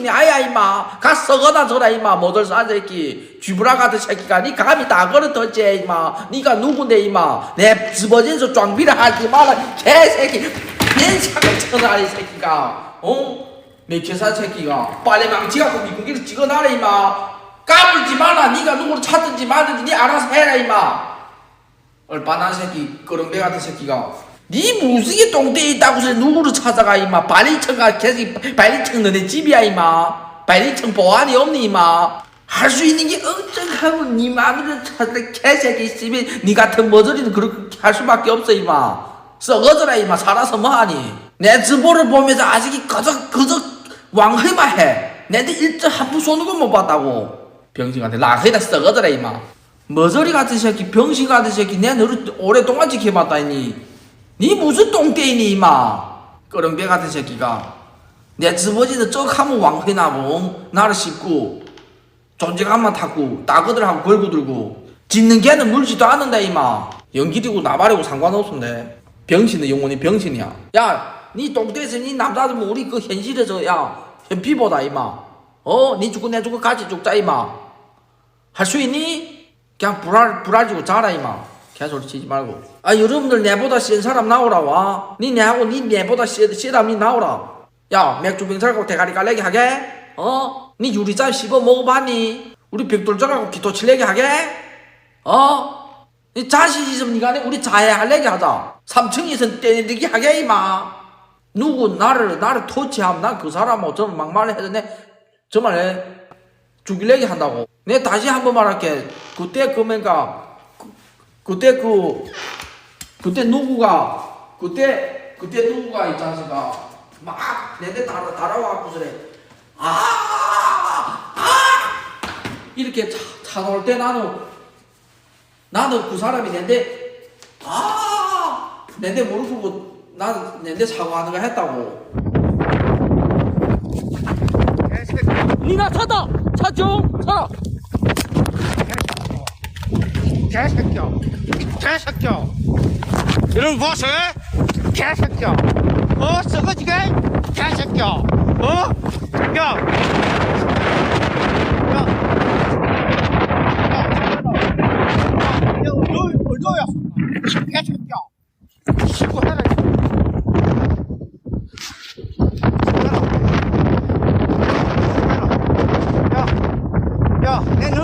병신이 아야 임마. 가 썩어다 저라 임마. 모들 싼 새끼. 쥐브라 같은 새끼가 니 감히 다 걸어뒀지 임마. 니가 누군데 임마? 내 집어진서 装逼를 하지 마라 개새끼. 벤상을 쳐놔 이 새끼가. 어? 내 계산 새끼가. 빨리 망치 갖고 니 거기를 찍어놔라 임마. 까불지 마라. 니가 누구를 찾든지 말든지 니 알아서 해라 임마. 얼빠난 새끼 끄렁배 같은 새끼가 니 무식이 똥대에 있다고 해서 누구를 찾아가 임마. 발리청가 계속 발리청 너네 집이야 임마. 발리청 보안이 없니 임마. 할 수 있는 게 억정하면 니 마누를 찾아 개새끼 집에 니 같은 머저리는 그렇게 할 수밖에 없어 임마. 썩어져라 임마. 살아서 뭐하니? 내直보를 보면서 아직이 그저 그저 왕해만 해. 내한테 일절 한푼 쏘는 건 못 봤다고. 병신한테 나해다 썩어져라 임마. 머저리 같은 새끼 병신 같은 새끼 내 너를 오랫동안 지켜봤다니 니 무슨 똥개이니 이마? 끄렁배 같은 새끼가. 내 집어지는 쩍하면 왕회나봉 나를 씹고 존재감만 탔고 따그들하고 걸고 들고. 짖는 개는 물지도 않는다 이마. 연기리고 나발이고 상관없는데 병신은 영원히 병신이야. 야니 똥대에서 니 남자들 뭐 우리 그 현실에서 야 현피보다 이마. 어 니 죽고 내 죽고 같이 죽자 이마. 할 수 있니? 그냥 불알 불알지고 자라 이마 개소리 치지 말고 아 여러분들 내보다 센 사람 나오라 와 니 내하고 니 내보다 센 사람 니 나오라 야 맥주 병살하고 대가리 깔래기 하게 어? 니 유리잔 씹어 먹어봤니? 우리 벽돌장하고 기토 칠래기 하게 어? 니 자신 있으면 아니라 우리 자해 할래기 하자 3층에서 때리기 하게 이마 누구 나를 나를 토치하면 난 그 사람하고 저는 막말을 해도 내 정말 죽일래기 한다고. 내 다시 한 번 말할게. 그때 그맨가 그, 그때 그 그때 누구가 그때 그때 누구가 이 자식아 막 내내 따라 따라와갖고 그래. 아, 아 이렇게 차, 차 나올 때 나는 나는 그 사람이 내내 아 내내 모르고 나는 내내 사과하는 거 했다고. 니나 차다 차중 차. 개새끼야 개새끼야 이런 벗어 개새끼야 어 썩어지게 개새끼야 어? 야 야, 내 눈.